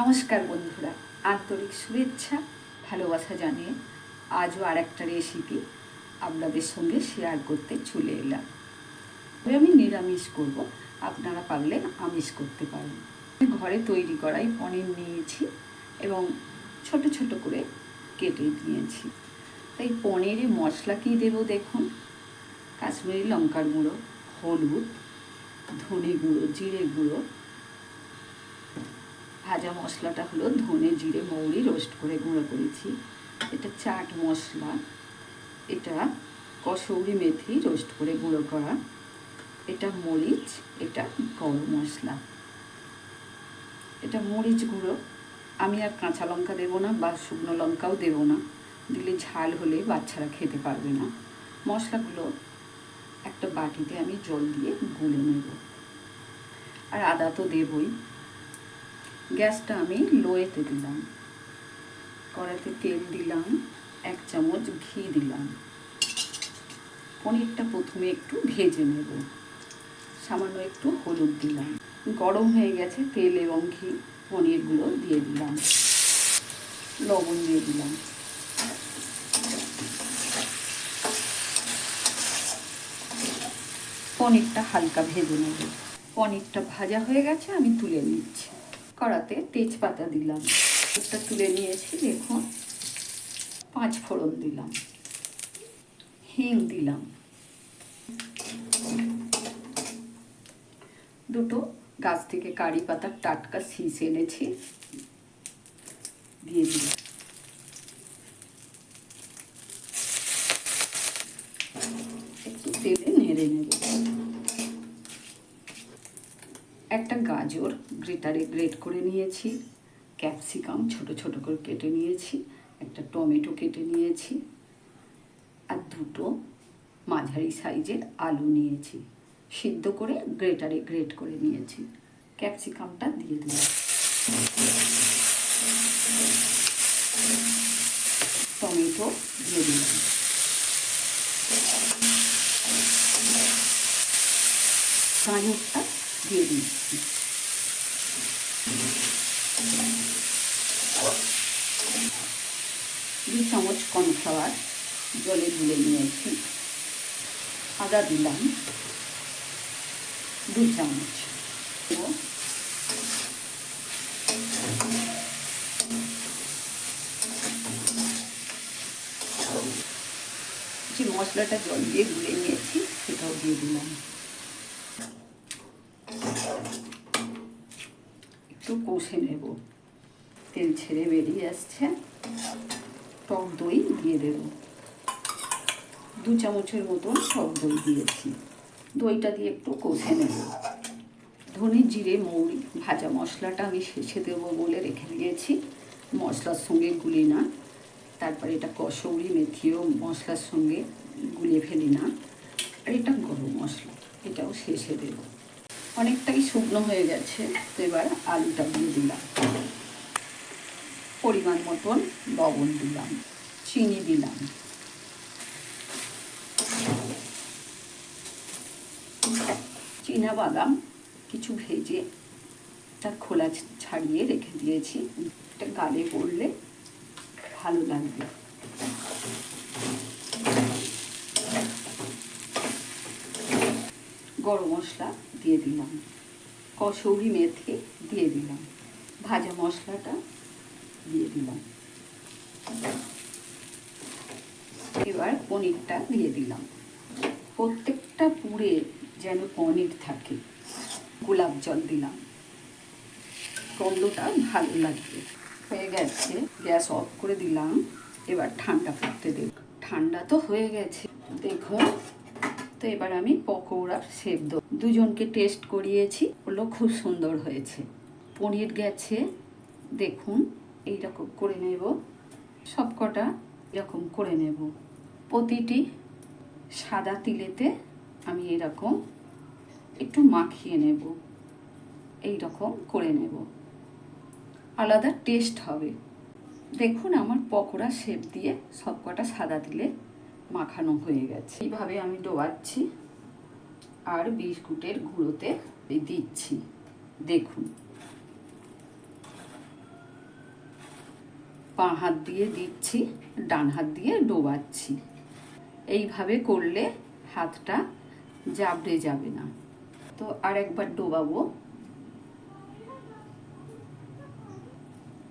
নমস্কার বন্ধুরা, আন্তরিক শুভেচ্ছা, ভালোবাসা জানিয়ে আজও আর একটা রেসিপি আপনাদের সঙ্গে শেয়ার করতে চলে এলাম। তবে আমি নিরামিষ করব, আপনারা পারলে আমিষ করতে পারেন। ঘরে তৈরি করাই পনির নিয়েছি এবং ছোট ছোট করে কেটে নিয়েছি। তাই পনিরে মশলা কী দেবো দেখুন? কাশ্মীরি লঙ্কার গুঁড়ো, হলুদ, ধনে গুঁড়ো, জিরে গুঁড়ো ভাজা মশলাটা হলো ধনে জিরে মৌরি রোস্ট করে গুঁড়ো করেছি। এটা চাট মশলা। এটা কসৌরি মেথি রোস্ট করে গুঁড়ো করা। এটা মরিচ, এটা গরম মশলা। এটা মরিচ গুঁড়ো। আমি আর কাঁচা লঙ্কা দেবো না বা শুকনো লঙ্কাও দেবো না। দিলে ঝাল হলে বাচ্চারা খেতে পারবে না। মশলাগুলো একটা বাটিতে আমি জল দিয়ে গুলে নেব। আর আদা তো দেবই। গ্যাসটা আমি লোয়েতে দিলাম। কড়াইতে তেল দিলাম, এক চামচ ঘি দিলাম। পনিরটা প্রথমে একটু ভেজে নেব। সামান্য একটু হলুদ দিলাম। গরম হয়ে গেছে, তেল এবং ঘি, পনিরগুলো দিয়ে দিলাম। লবণ দিয়ে দিলাম। পনিরটা হালকা ভেজে নেব। পনিরটা ভাজা হয়ে গেছে, আমি তুলে নিচ্ছি। কড়াতে তেজপাতা দিলাম। একটা তুলে নিয়েছি, দেখুন। পাঁচ ফোড়ন দিলাম। হিং দিলাম। দুটো গাছ থেকে কারি পাতার টাটকা শীষ এনেছি। দিয়ে দিলাম একটু তেলে নেড়ে নেব একটা গাজর গ্রেটারে গ্রেট করে নিয়েছি, ক্যাপসিকাম ছোট ছোট করে কেটে নিয়েছি, একটা টমেটো কেটে নিয়েছি, আর দুটো মাঝারি সাইজের আলু নিয়েছি, সিদ্ধ করে গ্রেটারে গ্রেট করে নিয়েছি। ক্যাপসিকামটা দিয়ে দিলাম। টমেটো দিয়ে দিলাম। গাজরটা দিয়ে দিচ্ছি দু চামচ কর্নফ্লাওয়ার জলে গুলে নিয়েছি। আদা দিলাম। দু চামচ। যে মশলাটা জল দিয়ে গুলে নিয়েছি, সেটাও দিয়ে দিলাম। একটু কষে নেব। তেল ছেড়ে বেরিয়ে আসছে। টক দই দিয়ে দেব। দু চামচের মতন টক দই দিয়েছি। দইটা দিয়ে একটু কষে নেব। ধনে জিরে, মৌরি, ভাজা মশলাটা আমি শেষে দেবো বলে রেখে দিয়েছি। মশলার সঙ্গে গুলি না। তারপরে এটা কসৌরি মেথিও মশলার সঙ্গে গুলে ফেলি না। আর এটা গরম মশলা। এটাও শেষে দেবো। অনেকটাই শুকনো হয়ে গেছে। তো এবার আলুটা দিয়ে দিলাম। পরিমাণ মতন লবণ দিলাম, চিনি দিলাম। চীনা বাদাম কিছু ভেজে তার খোলা ছাড়িয়ে রেখে দিয়েছি। এটা গালে পড়লে ভালো লাগবে। গরম মশলা দিয়ে দিলাম। কসৌরি মেথি দিয়ে দিলাম। ভাজা মশলাটা দিয়ে দিলাম। এবার পনিরটা দিয়ে দিলাম। প্রত্যেকটা পুরে যেন পনির থাকে। গোলাপ জল দিলাম। গন্ধটা ভালো লাগবে। হয়ে গেছে। গ্যাস অফ করে দিলাম। এবার ঠান্ডা করতে দেব। ঠান্ডা তো হয়ে গেছে। দেখুন। এবার আমি পকৌড়ার দেব দুজনকে টেস্ট করিয়েছি ওগুলো খুব সুন্দর হয়েছে। পনির গেছে, দেখুন, এইরকম করে নেব। সব কটা এরকম করে নেব। প্রতিটি সাদা তিলেতে আমি এরকম একটু মাখিয়ে নেব। এই রকম করে নেব। আলাদা টেস্ট হবে। দেখুন আমার পকোড়া শেপ দিয়ে সব কটা সাদা দিলে মাখানো হয়ে গেছে। এইভাবে আমি ডোবাচ্ছি আর বিস্কুটের গুঁড়োতে দিচ্ছি। দেখুন। বাঁ হাত দিয়ে দিচ্ছি, ডান হাত দিয়ে ডোবাচ্ছি। এইভাবে করলে হাতটা জাবড়ে যাবে না। তো আর একবার ডোবাবো।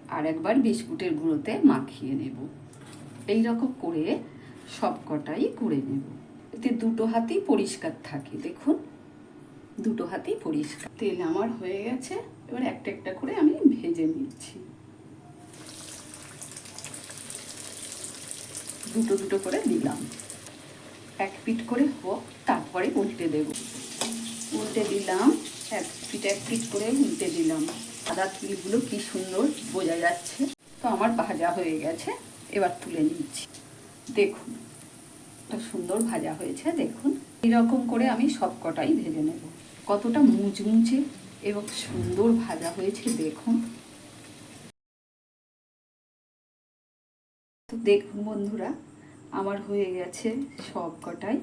আর একবার বিস্কুটের গুঁড়োতে মাখিয়ে নেব। এই রকম করে সব কটাই করে নেব। এতে দুটো হাতেই পরিষ্কার থাকে, দেখুন। দুটো হাতেই পরিষ্কার। তেল আমার হয়ে গেছে, এবার একটা একটা করে আমি ভেজে নিচ্ছি। দুটো দুটো করে দিলাম। এক পিট করে হোক, তারপরে উল্টে দেব। উল্টে দিলাম, এক পিট এক পিট করে উল্টে দিলাম। সাদা তিলগুলো কি সুন্দর বোঝা যাচ্ছে। তো আমার ভাজা হয়ে গেছে, এবার তুলে নিচ্ছি। দেখুন। সুন্দর ভাজা হয়েছে, দেখুন। এরকম করে আমি সব কটাই ভেজে নেব। কতটা মুচমুচে এবং সুন্দর ভাজা হয়েছে, দেখুন। তো দেখুন বন্ধুরা, আমার হয়ে গেছে সব কটাই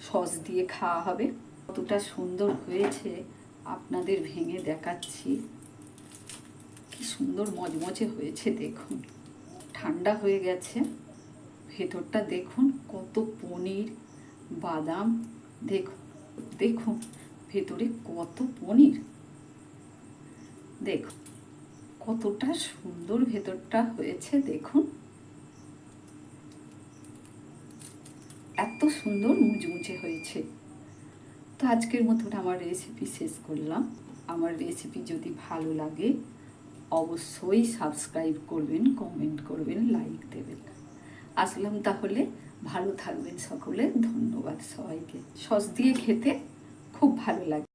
সস দিয়ে খাওয়া হবে। কতটা সুন্দর হয়েছে, আপনাদের ভেঙে দেখাচ্ছি। কি সুন্দর মজমজে হয়েছে, দেখুন। ঠান্ডা হয়ে গেছে। ভেতরটা দেখুন, কত পনির, বাদাম দেখুন দেখুন, ভেতরে কত পনির। দেখুন কতটা সুন্দর ভেতরটা হয়েছে, দেখুন। এত সুন্দর মুচমুচে হয়েছে। তো আজকের মতন আমার রেসিপি শেষ করলাম। আমার রেসিপি যদি ভালো লাগে, অবশ্যই সাবস্ক্রাইব করবেন কমেন্ট করবেন লাইক দেবেন। আসলাম তাহলে। ভালো থাকবেন সকলে। ধন্যবাদ সবাইকে। সস দিয়ে খেতে খুব ভালো লাগে।